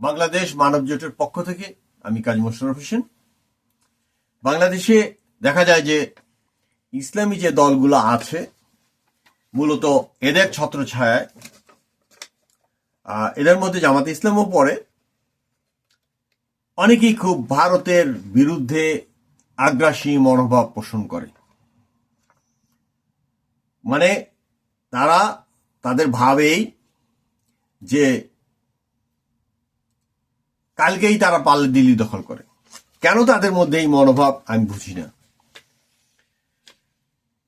বাংলাদেশ মানব জোটের পক্ষ থেকে আমি কাজী মোশারফ হোসেন। বাংলাদেশে দেখা যায় যে ইসলামী যে দলগুলো আছে, মূলত এদের ছত্রছায়ায় এদের মধ্যে জামাতে ইসলামও পড়ে। অনেকেই খুব ভারতের বিরুদ্ধে আগ্রাসী মনোভাব পোষণ করে। মানে তারা তাদের ভাবেই যে কালকেই তারা পাল্লে দিল্লি দখল করে। কেন তাদের মধ্যে এই মনোভাব আমি বুঝি না।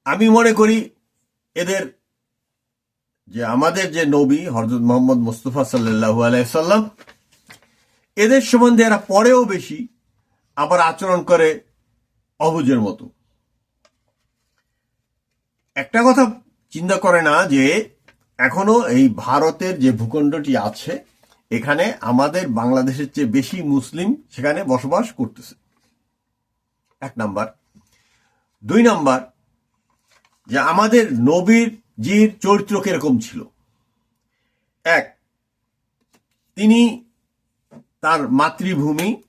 আমি মনে করি এদের যে আমাদের যে নবী হরজত মোহাম্মদ মুস্তফা সাল্লাহ আলাইসাল্লাম এদের সম্বন্ধে এরা পরেও বেশি আবার আচরণ করে অবুজের মতো। একটা কথা চিন্তা করে না যে এখনও এই ভারতের যে ভূখণ্ডটি আছে, এখানে আমাদের বাংলাদেশের চেয়ে বেশি মুসলিম সেখানে বসবাস করতেছে। এক নাম্বার। দুই নাম্বার, যে আমাদের নবীর জির চরিত্র কীরকম ছিল? এক, তিনি তার মাতৃভূমি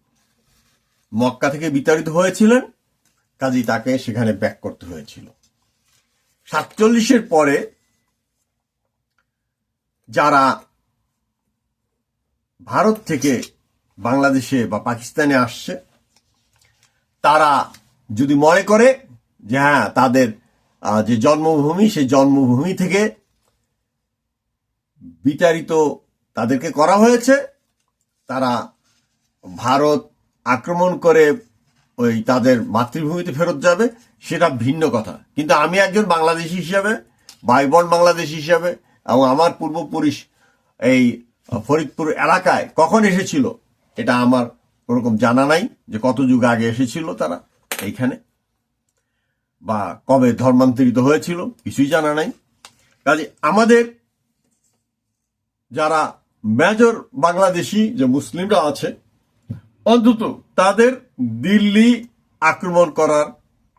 মক্কা থেকে বিতাড়িত হয়েছিলেন কাজী তাকে সেখানে ব্যাক করতে হয়েছিল। সাতচল্লিশের পরে যারা ভারত থেকে বাংলাদেশে বা পাকিস্তানে আসছে, তারা যদি মনে করে যে হ্যাঁ তাদের যে জন্মভূমি, সেই জন্মভূমি থেকে বিতাড়িত তাদেরকে করা হয়েছে, তারা ভারত আক্রমণ করে ওই তাদের মাতৃভূমিতে ফেরত যাবে, সেটা ভিন্ন কথা। কিন্তু আমি একজন বাংলাদেশি হিসাবে বাইবন বাংলাদেশি হিসাবে এবং আমার পূর্বপুরুষ এই ফরিদপুর এলাকায় কখন এসেছিল, এটা আমার ওরকম জানা নাই যে কত যুগ আগে এসেছিল তারা এইখানে বা কবে ধর্মান্তরিত হয়েছিল, কিছুই জানা নাই। কাজে আমাদের যারা মেজর বাংলাদেশি যে মুসলিমরা আছে, অন্তত তাদের দিল্লি আক্রমণ করার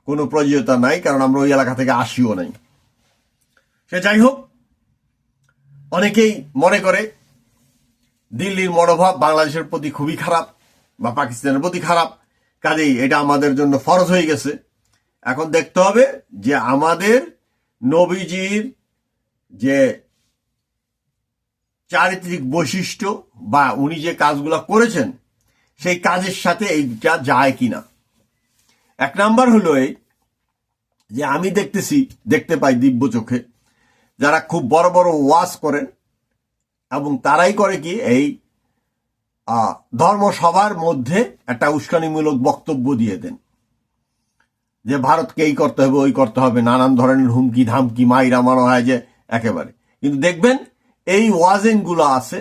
কোনো প্রয়োজনীয়তা নাই, কারণ আমরা ওই এলাকা থেকে আসিও নাই। সে যাই হোক অনেকেই মনে করে দিল্লির মনোভাব বাংলাদেশের প্রতি খুবই খারাপ বা পাকিস্তানের প্রতি খারাপ। কাজেই এটা আমাদের জন্য ফরজ হয়ে গেছে। এখন দেখতে হবে যে আমাদের নবীজির যে চারিত্রিক বৈশিষ্ট্য বা উনি যে কাজগুলো করেছেন, সেই কাজের সাথে এইটা যায় কিনা। এক নাম্বার হলো এই যে আমি দেখতেছি, দেখতে পাই দিব্য চোখে। যারা খুব বড় বড় ওয়াজ করেন এবং তারাই করে কি এই ধর্মসভার মধ্যে একটা উস্কানিমূলক বক্তব্য দিয়ে দেন। যে ভারতকে এই করতে হবে, ওই করতে হবে, নানান ধরনের হুমকি, ধামকি, মাইরা মারা হয় যে একেবারে। কিন্তু দেখবেন এই ওয়াজেনগুলো আছে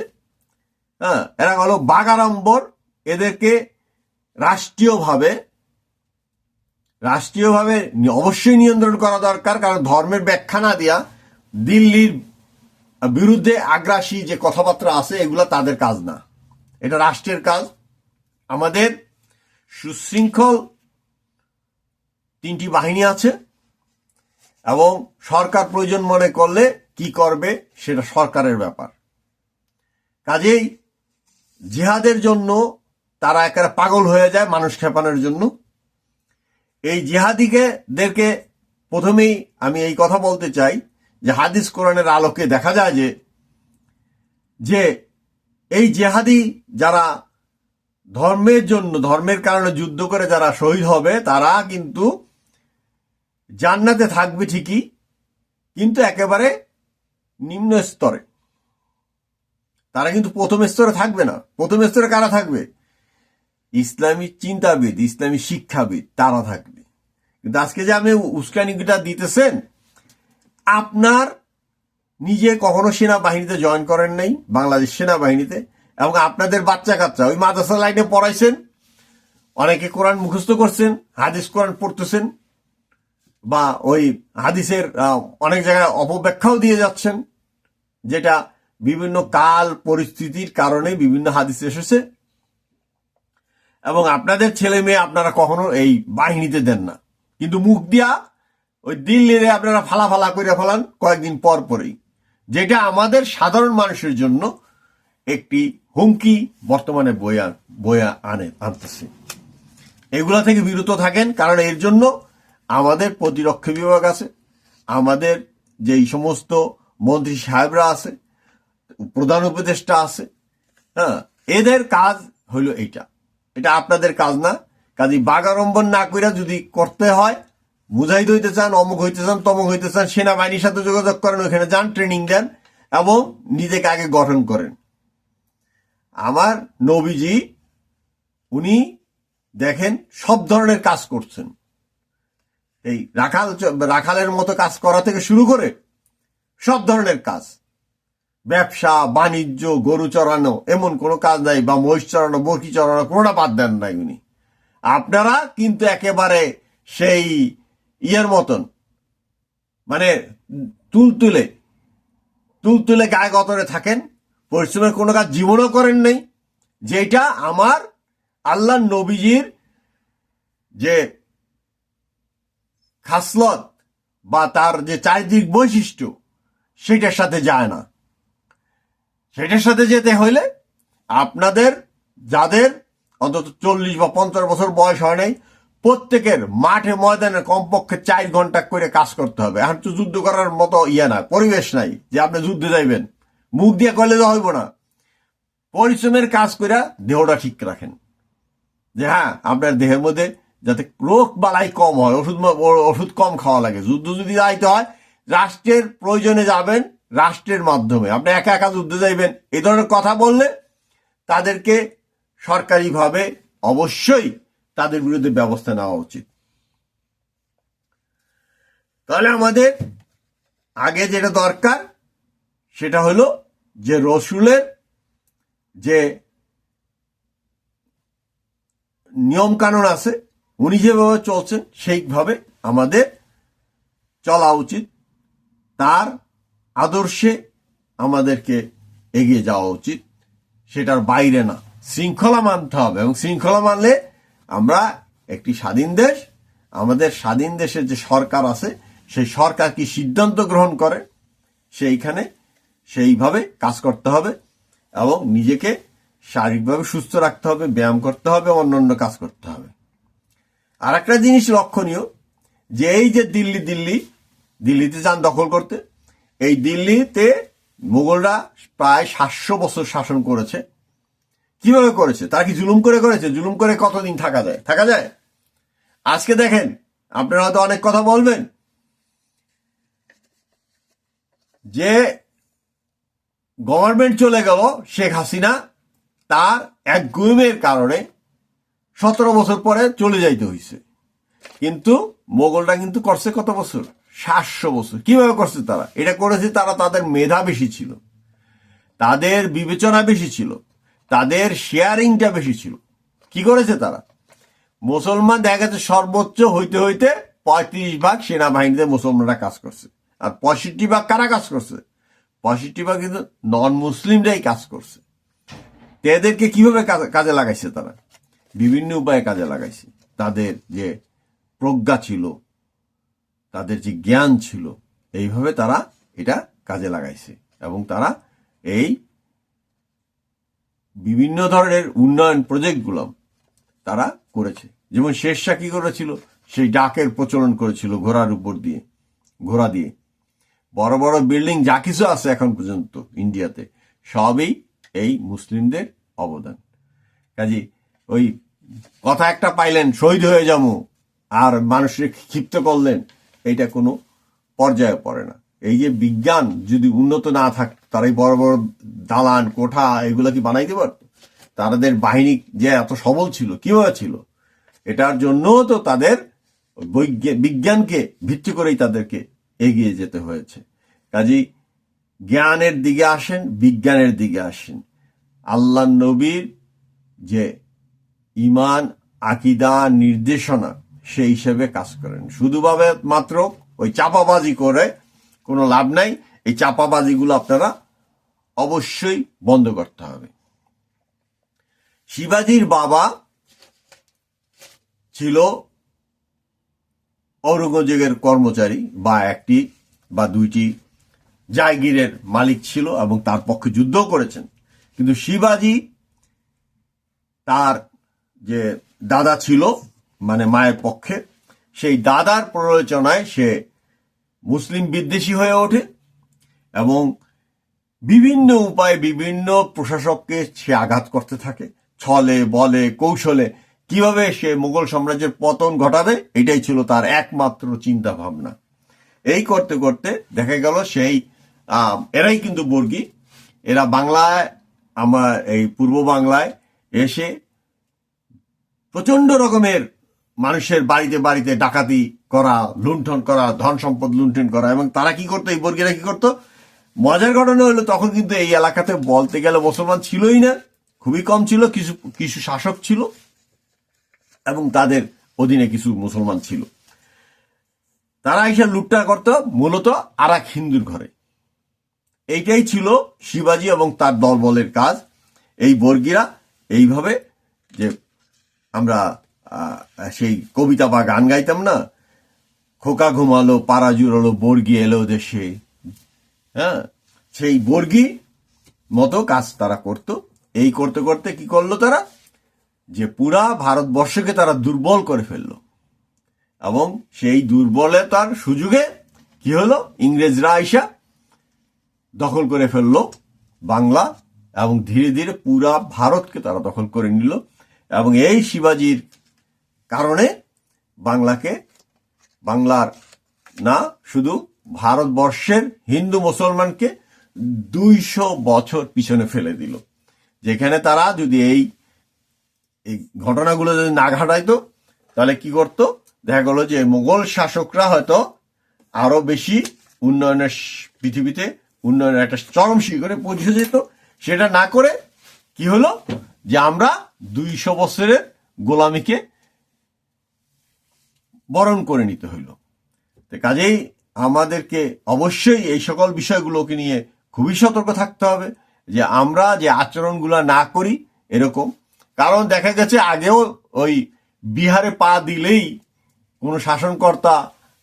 হ্যাঁ এরা হলো বাগাড়ম্বর এদেরকে রাষ্ট্রীয়ভাবে রাষ্ট্রীয়ভাবে অবশ্যই নিয়ন্ত্রণ করা দরকার, কারণ ধর্মের ব্যাখ্যা না দিয়া দিল্লির বিরুদ্ধে আগ্রাসী যে কথাবার্তা আছে, এগুলো তাদের কাজ না। এটা রাষ্ট্রের কাজ। আমাদের সুশৃঙ্খল তিনটি বাহিনী আছে এবং সরকার প্রয়োজন মনে করলে কি করবে সেটা সরকারের ব্যাপার। কাজেই জিহাদের জন্য তারা একেবারে পাগল হয়ে যায় মানুষ খেপানোর জন্য। এই জিহাদিকে দেরকে প্রথমেই আমি এই কথা বলতে চাই যে হাদিস কোরআনের আলোকে দেখা যায় যে যে এই জেহাদি যারা ধর্মের জন্য, ধর্মের কারণে যুদ্ধ করে যারা শহীদ হবে, তারা কিন্তু জান্নাতে থাকবে ঠিকই, কিন্তু একেবারে নিম্ন স্তরে। তারা কিন্তু প্রথম স্তরে থাকবে না। প্রথম স্তরে কারা থাকবে? ইসলামী চিন্তাবিদ, ইসলামী শিক্ষাবিদ, তারা থাকবে। কিন্তু আজকে যে আপনি উস্কানিটা দিতেছেন আপনার নিজে কখনো সেনাবাহিনীতে জয়েন করেন নাই, বাংলাদেশ সেনাবাহিনীতে, এবং আপনাদের বাচ্চা কাচ্চা ওই মাদ্রাসা লাইনে পড়াইছেন, অনেকে কোরআন মুখস্থ করছেন, হাদিস কোরআন পড়তেছেন, বা ওই হাদিসের অনেক জায়গায় অপব্যাখ্যাও দিয়ে যাচ্ছেন, যেটা বিভিন্ন কাল পরিস্থিতির কারণে বিভিন্ন হাদিস এসেছে, এবং আপনাদের ছেলে মেয়ে আপনারা কখনো এই বাহিনীতে দেন না। কিন্তু মুখ দিয়া ওই দিল্লিরে আপনারা ফালা ফালা করে ফেলান কয়েকদিন পর পরেই। যেটা আমাদের সাধারণ মানুষের জন্য একটি হুমকি বর্তমানে বইয়া বইয়া আনে, আনতেছে। এগুলা থেকে বিরত থাকেন, কারণ এর জন্য আমাদের প্রতিরক্ষা বিভাগ আছে, আমাদের যেই সমস্ত মন্ত্রী সাহেবরা আছে, প্রধান উপদেষ্টা আছে হ্যাঁ এদের কাজ হইল এইটা। এটা আপনাদের কাজ না। কাজে বাগাড়ম্বর না কইরা যদি করতে হয় মুজাহিদ হইতে চান, অমুক হইতে চান, তমুক হইতে চান, সেনাবাহিনীর সাথে যোগাযোগ করেন, ওইখানে যান ট্রেনিং দেন এবং নিজেকে আগে গঠন করেন। আমার নবীজি, উনি দেখেন সব ধরনের কাজ করছেন। এই রাখাল রাখালের মতো কাজ করা থেকে শুরু করে সব ধরনের কাজ। ব্যবসা, বাণিজ্য, গরু চড়ানো, এমন কোনো কাজ নাই বা মহিষ চড়ানো বরকি চড়ানো কোনোটা বাদ দেন নাই উনি। আপনারা কিন্তু একেবারে সেই ইয়ের মতন। মানে তুলতুলে তুলতুলে গায়ে গতরে থাকেন। পরিশ্রমের কোনো কাজ জীবনও করেন নাই। যেটা আমার আল্লাহ নবীজির যে খাসলত বা তার যে চারিদিক বৈশিষ্ট্য, সেটার সাথে যায় না। সেটার সাথে যেতে হইলে আপনাদের, যাদের অন্তত চল্লিশ বা পঞ্চাশ বছর বয়স হয় নাই প্রত্যেকের মাঠে ময়দানে কমপক্ষে চার ঘণ্টা করে কাজ করতে হবে। এখন তো যুদ্ধ করার মতো ইয়ে না, পরিবেশ নাই যে আপনি যুদ্ধে যাইবেন। মুখ দিয়ে করলে তো হইব না। পরিশ্রমের কাজ করে দেহটা ঠিক রাখেন। যে হ্যাঁ আপনার দেহের মধ্যে যাতে রোগ বালাই কম হয়, ওষুধ ওষুধ কম খাওয়া লাগে। যুদ্ধ যদি যাইতে হয়, রাষ্ট্রের প্রয়োজনে যাবেন রাষ্ট্রের মাধ্যমে। আপনি একা একা যুদ্ধে যাইবেন এই ধরনের কথা বললে তাদেরকে সরকারিভাবে অবশ্যই তাদের বিরুদ্ধে ব্যবস্থা নেওয়া উচিত। তাহলে আমাদের আগে যেটা দরকার, সেটা হলো যে রসুলের যে নিয়ম কানুন আছে, উনি যেভাবে চলছেন, সেইভাবে আমাদের চলা উচিত। তার আদর্শে আমাদেরকে এগিয়ে যাওয়া উচিত। সেটার বাইরে না। শৃঙ্খলা মানতে হবে এবং শৃঙ্খলা মানলে আমরা একটি স্বাধীন দেশ, আমাদের স্বাধীন দেশের যে সরকার আছে, সেই সরকার কি সিদ্ধান্ত গ্রহণ করে? সেইখানে সেইভাবে কাজ করতে হবে এবং নিজেকে শারীরিকভাবে সুস্থ রাখতে হবে, ব্যায়াম করতে হবে, অন্যান্য কাজ করতে হবে। আর একটা জিনিস লক্ষণীয়, যে এই যে দিল্লি দিল্লি, দিল্লিতে যান দখল করতে, এই দিল্লিতে মুঘলরা প্রায় সাতশো বছর শাসন করেছে। কীভাবে করেছে? তারা কি জুলুম করে করেছে? জুলুম করে কতদিন থাকা যায়? থাকা যায়? আজকে দেখেন, আপনারা হয়তো অনেক কথা বলবেন। যে গভর্নমেন্ট চলে গেল, শেখ হাসিনা, তার এক গুমের কারণে সতেরো বছর পরে চলে যাইতে হয়েছে কিন্তু মোগলরা কিন্তু করছে কত বছর? সাতশো বছর। কীভাবে করছে তারা? এটা করেছে তারা তাদের মেধা বেশি ছিল। তাদের বিবেচনা বেশি ছিল। তাদের শেয়ারিংটা বেশি ছিল। কি করেছে তারা? মুসলমান দেখা গেছে সর্বোচ্চ হইতে হইতে পঁয়ত্রিশ ভাগ সেনাবাহিনীতে মুসলমানরা কাজ করছে। আর পঁয়ষট্টি ভাগ কারা কাজ করছে? পঁয়ষট্টি ভাগ কিন্তু নন মুসলিমরাই কাজ করছে। তো এদেরকে কীভাবে কাজে লাগাইছে তারা? বিভিন্ন উপায়ে কাজে লাগাইছে। তাদের যে প্রজ্ঞা ছিল, তাদের যে জ্ঞান ছিল, এইভাবে তারা এটা কাজে লাগাইছে। এবং তারা এই বিভিন্ন ধরনের উন্নয়ন প্রজেক্টগুলো তারা করেছে। যেমন শেরশাহ কি করেছিল? সেই ডাকের প্রচলন করেছিল ঘোড়ার উপর দিয়ে, ঘোড়া দিয়ে। বড় বড় বিল্ডিং যা কিছু আছে এখন পর্যন্ত ইন্ডিয়াতে, সবই এই মুসলিমদের অবদান। কাজে ওই কথা একটা পাইলেন, শহীদ হয়ে যাব, আর মানুষের ক্ষিপ্ত করলেন, এইটা কোনো পর্যায়ে পড়ে না। এই যে বিজ্ঞান যদি উন্নত না থাকতো তারাই বড় বড় দালান, কোঠা এগুলো কি বানাইতে পারতো? তাদের বাহিনী যে এত সবল ছিল কীভাবে ছিল? এটার জন্য তো তাদের বিজ্ঞানকে ভিত্তি করেই তাদেরকে এগিয়ে যেতে হয়েছে। কাজেই জ্ঞানের দিকে আসেন, বিজ্ঞানের দিকে আসেন। আল্লাহ নবীর যে ইমান আকিদা, নির্দেশনা, সেই হিসেবে কাজ করেন। শুধুভাবে মাত্র ওই চাপাবাজি করে কোনো লাভ নাই। এই চাপাবাজিগুলো আপনারা অবশ্যই বন্ধ করতে হবে। শিবাজির বাবা ছিল ঔরঙ্গজেবের কর্মচারী, বা একটি বা দুইটি জায়গিরের মালিক ছিল এবং তার পক্ষে যুদ্ধও করেছেন। কিন্তু শিবাজি তার যে দাদা ছিল মানে মায়ের পক্ষে, সেই দাদার প্ররোচনায় সে মুসলিম বিদ্বেষী হয়ে ওঠে। এবং বিভিন্ন উপায়ে বিভিন্ন প্রশাসককে সে আঘাত করতে থাকে। ছলে, বলে, কৌশলে কীভাবে সে মুঘল সাম্রাজ্যের পতন ঘটাবে, এটাই ছিল তার একমাত্র চিন্তা ভাবনা এই করতে করতে দেখা গেল সেই এরাই কিন্তু বর্গী। এরা বাংলায়, আমার এই পূর্ব বাংলায় এসে প্রচণ্ড রকমের মানুষের বাড়িতে বাড়িতে ডাকাতি করা, লুণ্ঠন করা, ধন সম্পদ লুণ্ঠন করা এবং তারা কি করতো? এই বর্গীরা কি করতো? মজার ঘটনা হলো, তখন কিন্তু এই এলাকাতে বলতে গেলে মুসলমান ছিলই না। খুবই কম ছিল, কিছু কিছু শাসক ছিল এবং তাদের অধীনে কিছু মুসলমান ছিল। তারা এসে লুটটা করতো, মূলত আর হিন্দুর ঘরে। এইটাই ছিল শিবাজি এবং তার দলবলের কাজ। এই বর্গীরা এইভাবে যে আমরা সেই কবিতা বা গান গাইতাম না, খোকা ঘুমালো পাড়া জুড়ালো বর্গি এলো দেশে। হ্যাঁ? সেই বর্গি মতো কাজ তারা করত। এই করতে করতে কি করল তারা? যে পুরা ভারতবর্ষকে তারা দুর্বল করে ফেলল। এবং সেই দুর্বলতার সুযোগে কি হলো? ইংরেজরা আইসা দখল করে ফেলল বাংলা এবং ধীরে ধীরে পুরা ভারতকে তারা দখল করে নিল। এবং এই শিবাজির কারণে বাংলাকে, বাংলার না, শুধু ভারতবর্ষের হিন্দু মুসলমানকে দুইশো বছর পিছনে ফেলে দিল। যেখানে তারা যদি এই এই ঘটনাগুলো যদি না ঘটাইতো, তাহলে কি করতো? দেখা গেল যে মোগল শাসকরা হয়তো আরও বেশি উন্নয়নের পৃথিবীতে উন্নয়নের একটা চরম শিখরে পৌঁছে যেত। সেটা না করে কি হলো? যে আমরা দুইশো বছরের গোলামিকে বরণ করে নিতে হইল কাজেই আমাদেরকে অবশ্যই এই সকল বিষয়গুলোকে নিয়ে খুবই সতর্ক থাকতে হবে যে আমরা যে আচরণগুলো না করি এরকম। কারণ দেখা গেছে আগেও ওই বিহারে পা দিলেই কোনো শাসনকর্তা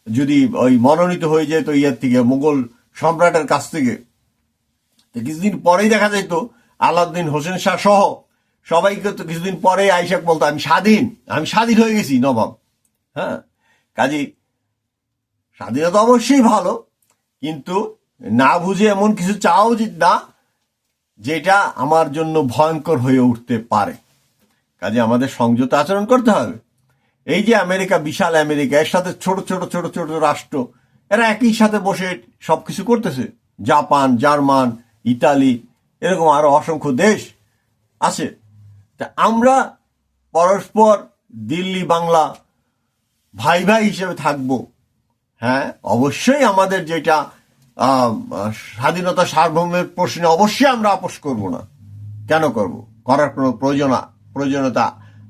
যদি ওই মনোনীত হয়ে যেত ইয়ের থেকে মুঘল সম্রাটের কাছ থেকে। কিছুদিন পরেই দেখা যেত আলাউদ্দিন হোসেন শাহ সহ সবাইকে তো কিছুদিন পরে আইসাক বলতো, আমি স্বাধীন আমি স্বাধীন হয়ে গেছি নবাব। হ্যাঁ? কাজী স্বাধীনতা অবশ্যই ভালো, কিন্তু না বুঝে এমন কিছু চাওয়া উচিত না, যেটা আমার জন্য ভয়ঙ্কর হয়ে উঠতে পারে। কাজে আমাদের সংযত আচরণ করতে হবে। এই যে আমেরিকা, বিশাল আমেরিকা, এর সাথে ছোট ছোট ছোট ছোট রাষ্ট্র, এরা একই সাথে বসে সব কিছু করতেছে। জাপান, জার্মান, ইতালি, এরকম আরও অসংখ্য দেশ আছে। তা আমরা পরস্পর দিল্লি, বাংলা ভাই ভাই হিসেবে থাকব। হ্যাঁ অবশ্যই আমাদের যেটা স্বাধীনতা সার্বভৌমের প্রশ্নে অবশ্যই আমরা আপোষ করব না। কেন করব? করার কোনো প্রয়োজন প্রয়োজনীয়তা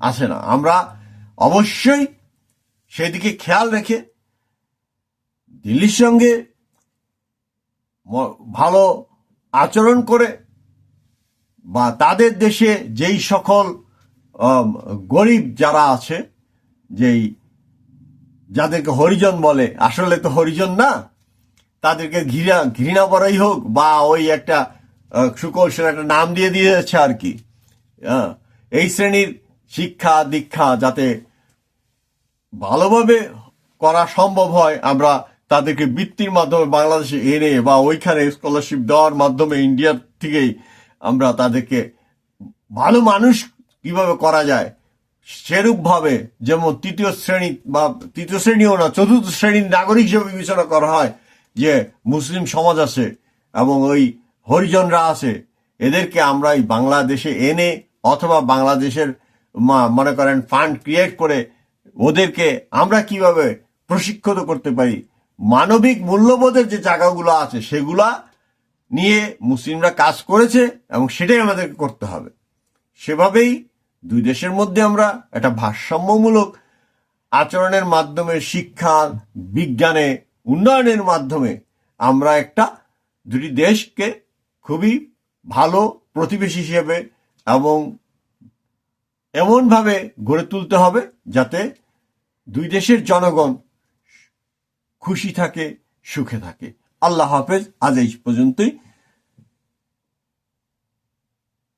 আছে না। আমরা অবশ্যই সেদিকে খেয়াল রেখে দিল্লির সঙ্গে ভালো আচরণ করে বা তাদের দেশে যেই সকল গরিব যারা আছে, যেই যাদেরকে হরিজন বলে, আসলে তো হরিজন না, তাদেরকে ঘৃণা ঘৃণা করাই হোক, বা ওই একটা সুকৌশল, একটা নাম দিয়ে দিয়েছে আর কি। এই শ্রেণির শিক্ষা, দীক্ষা যাতে ভালোভাবে করা সম্ভব হয়, আমরা তাদেরকে বৃত্তির মাধ্যমে বাংলাদেশে এনে বা ওইখানে স্কলারশিপ দেওয়ার মাধ্যমে ইন্ডিয়ার থেকেই আমরা তাদেরকে ভালো মানুষ কীভাবে করা যায় সেরূপ ভাবে যেমন তৃতীয় শ্রেণি বা তৃতীয় শ্রেণীও না, চতুর্থ শ্রেণির নাগরিক হিসেবে বিবেচনা করা হয় যে মুসলিম সমাজ আছে এবং ওই হরিজনরা আছে, এদেরকে আমরা এই বাংলাদেশে এনে অথবা বাংলাদেশের মনে করেন ফান্ড ক্রিয়েট করে ওদেরকে আমরা কীভাবে প্রশিক্ষিত করতে পারি? মানবিক মূল্যবোধের যে জায়গাগুলো আছে, সেগুলা নিয়ে মুসলিমরা কাজ করেছে এবং সেটাই আমাদেরকে করতে হবে। সেভাবেই দুই দেশের মধ্যে আমরা একটা ভারসাম্যমূলক আচরণের মাধ্যমে, শিক্ষা, বিজ্ঞানে, উন্নয়নের মাধ্যমে আমরা একটা দুটি দেশকে খুবই ভালো প্রতিবেশী হিসেবে এবং এমনভাবে গড়ে তুলতে হবে যাতে দুই দেশের জনগণ খুশি থাকে, সুখে থাকে। আল্লাহ হাফেজ, আজ এই পর্যন্তই।